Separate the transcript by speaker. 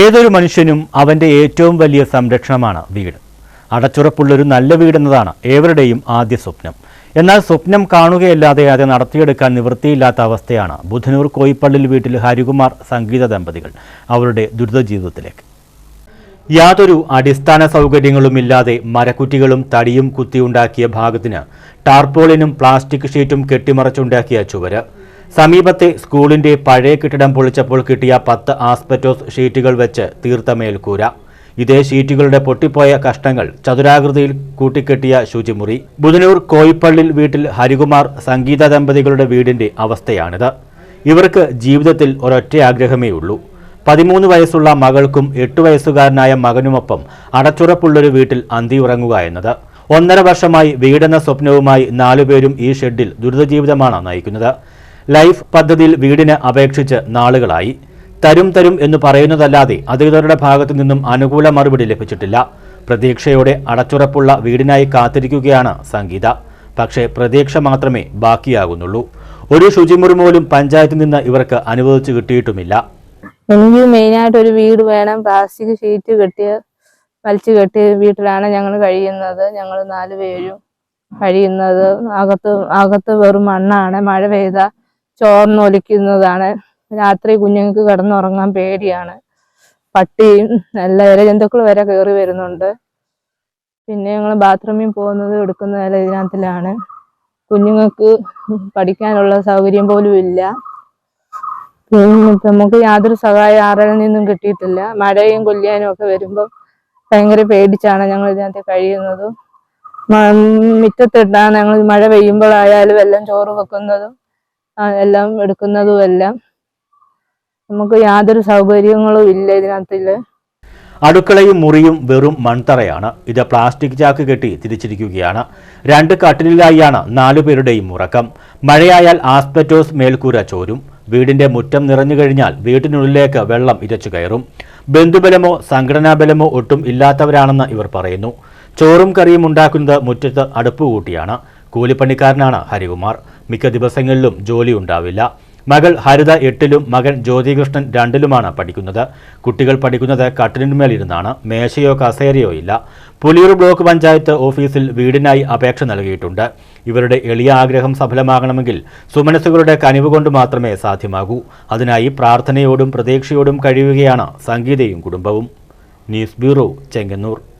Speaker 1: ഏതൊരു മനുഷ്യനും അവന്റെ ഏറ്റവും വലിയ സംരക്ഷണമാണ് വീട്. അടച്ചുറപ്പുള്ളൊരു നല്ല വീടെന്നതാണ് ഏവരുടെയും ആദ്യ സ്വപ്നം. എന്നാൽ സ്വപ്നം കാണുകയല്ലാതെ അത് നടത്തിയെടുക്കാൻ നിവൃത്തിയില്ലാത്ത അവസ്ഥയാണ് ബുധനൂർ കോയിപ്പള്ളിൽ വീട്ടിൽ ഹരികുമാർ സംഗീത ദമ്പതികൾ അവരുടെ ദുരിത ജീവിതത്തിലേക്ക് യാതൊരു അടിസ്ഥാന സൗകര്യങ്ങളുമില്ലാതെ മരക്കുറ്റികളും തടിയും കുത്തിയുണ്ടാക്കിയ ഭാഗത്തിന് ടാർപോളിനും പ്ലാസ്റ്റിക് ഷീറ്റും കെട്ടിമറച്ചുണ്ടാക്കിയ ചുവര് സമീപത്തെ സ്കൂളിന്റെ പഴയ കെട്ടിടം പൊളിച്ചപ്പോൾ കിട്ടിയ പത്ത് ആസ്പെറ്റോസ് ഷീറ്റുകൾ വെച്ച് തീർത്ത മേൽക്കൂര ഇതേ ഷീറ്റുകളുടെ പൊട്ടിപ്പോയ കഷ്ണങ്ങൾ ചതുരാകൃതിയിൽ കൂട്ടിക്കെട്ടിയ ശുചിമുറി. ബുധനൂർ കോയിപ്പള്ളിൽ വീട്ടിൽ ഹരികുമാർ സംഗീത ദമ്പതികളുടെ വീടിന്റെ അവസ്ഥയാണിത്. ഇവർക്ക് ജീവിതത്തിൽ ഒരൊറ്റ ആഗ്രഹമേ ഉള്ളൂ. പതിമൂന്ന് വയസ്സുള്ള മകൾക്കും എട്ട് വയസ്സുകാരനായ മകനുമൊപ്പം അടച്ചുറപ്പുള്ളൊരു വീട്ടിൽ അന്തിയുറങ്ങുക എന്നത്. ഒന്നര വർഷമായി വീടെന്ന സ്വപ്നവുമായി നാലുപേരും ഈ ഷെഡിൽ ദുരിതജീവിതമാണ് നയിക്കുന്നത്. ലൈഫ് പദ്ധതിയിൽ വീടിന് അപേക്ഷിച്ച് നാളുകളായി. തരും തരും എന്ന് പറയുന്നതല്ലാതെ അധികൃതരുടെ ഭാഗത്തു നിന്നും അനുകൂല മറുപടി ലഭിച്ചിട്ടില്ല. പ്രതീക്ഷയോടെ അടച്ചുറപ്പുള്ള വീടിനായി കാത്തിരിക്കുകയാണ് സംഗീത. പക്ഷേ പ്രതീക്ഷ മാത്രമേ ബാക്കിയാകുന്നുള്ളൂ. ഒരു ശുചിമുറി പോലും പഞ്ചായത്തിൽ നിന്ന് ഇവർക്ക് അനുവദിച്ചു കിട്ടിയിട്ടുമില്ല.
Speaker 2: എനിക്ക് മെയിനായിട്ട് ഒരു വീട് വേണം. പ്ലാസ്റ്റിക് ഷീറ്റ് കെട്ടിയ വലിച്ചു കെട്ടിയ വീട്ടിലാണ് ഞങ്ങൾ കഴിയുന്നത്. ഞങ്ങൾ നാല് പേരും കഴിയുന്നത്. അകത്ത് അകത്ത് വെറും മണ്ണാണ്. മഴ പെയ്ത ചോർന്നൊലിക്കുന്നതാണ്. രാത്രി കുഞ്ഞുങ്ങൾക്ക് കിടന്നുറങ്ങാൻ പേടിയാണ്. പട്ടിയും എല്ലാ ഇരജന്തുക്കൾ വരെ കയറി വരുന്നുണ്ട്. പിന്നെ ഞങ്ങൾ ബാത്റൂമിൽ പോകുന്നത് എടുക്കുന്ന എല്ലാം ഇതിനകത്തിലാണ്. കുഞ്ഞുങ്ങൾക്ക് പഠിക്കാനുള്ള സൗകര്യം പോലും ഇല്ല. നമുക്ക് യാതൊരു സഹായം ആരിൽ നിന്നും കിട്ടിയിട്ടില്ല. മഴയും കൊല്ലിയാനും ഒക്കെ വരുമ്പോൾ ഭയങ്കര പേടിച്ചാണ് ഞങ്ങൾ ഇതിനകത്ത് കഴിയുന്നത്. മിറ്റത്തിട്ടാണ് ഞങ്ങൾ മഴ പെയ്യുമ്പോഴായാലും എല്ലാം ചോറ് വെക്കുന്നതും. എല്ലാം എടുക്കുന്നതും എല്ലാം. നമുക്ക് യാതൊരു സൗകര്യങ്ങളും ഇല്ല ഇതിനകത്തിൽ.
Speaker 1: അടുക്കളയും മുറിയും വെറും മൺതറയാണ്. ഇത് പ്ലാസ്റ്റിക് ചാക്ക് കെട്ടി തിരിച്ചിരിക്കുകയാണ്. രണ്ട് കട്ടിലിലായാണ് നാലുപേരുടെയും ഉറക്കം. മഴയായാൽ ആസ്പെറ്റോസ് മേൽക്കൂര ചോരും. വീടിന്റെ മുറ്റം നിറഞ്ഞു കഴിഞ്ഞാൽ വീട്ടിനുള്ളിലേക്ക് വെള്ളം ഇരച്ചു കയറും. ബന്ധുബലമോ സംഘടനാ ബലമോ ഒട്ടും ഇല്ലാത്തവരാണെന്ന് ഇവർ പറയുന്നു. ചോറും കറിയും ഉണ്ടാക്കുന്നത് മുറ്റത്ത് അടുപ്പ് കൂട്ടിയാണ്. കൂലിപ്പണിക്കാരനാണ് ഹരികുമാർ. മിക്ക ദിവസങ്ങളിലും ജോലി ഉണ്ടാവില്ല മകൾ ഹരിത എട്ടിലും മകൻ ജ്യോതികൃഷ്ണൻ രണ്ടിലുമാണ് പഠിക്കുന്നത്. കുട്ടികൾ പഠിക്കുന്നത് കട്ടിലിന്മേലിരുന്നാണ്. മേശയോ കസേരയോ ഇല്ല. പുലിയൂർ ബ്ലോക്ക് പഞ്ചായത്ത് ഓഫീസിൽ വീടിനായി അപേക്ഷ നൽകിയിട്ടുണ്ട്. ഇവരുടെ എളിയ ആഗ്രഹം സഫലമാകണമെങ്കിൽ സുമനസുകളുടെ കനിവ് കൊണ്ട് മാത്രമേ സാധ്യമാകൂ. അതിനായി പ്രാർത്ഥനയോടും പ്രതീക്ഷയോടും കഴിയുകയാണ് സംഗീതയും കുടുംബവും. News bureau Chengannur.